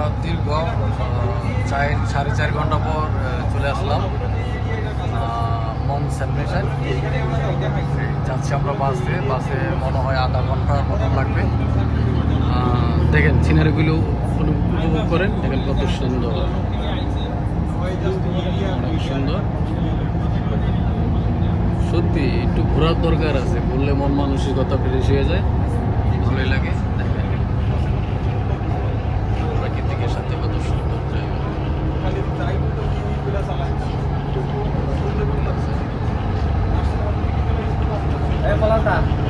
আমরা দীর্ঘ চার, সাড়ে চার ঘণ্টা পর চলে আসলাম মং সেলিব্রেশন যাচ্ছি আমরা বাসে বাসে মনে হয় আধা ঘণ্টার মতন লাগবে। দেখেন, সিনারিগুলো উপভোগ করেন, দেখেন কত সুন্দর। অনেক সুন্দর। সত্যি, একটু ঘোরার দরকার আছে, ঘুরলে মন মানসিকতা ফ্রেশ হয়ে যায়, ভালোই লাগে। paladar.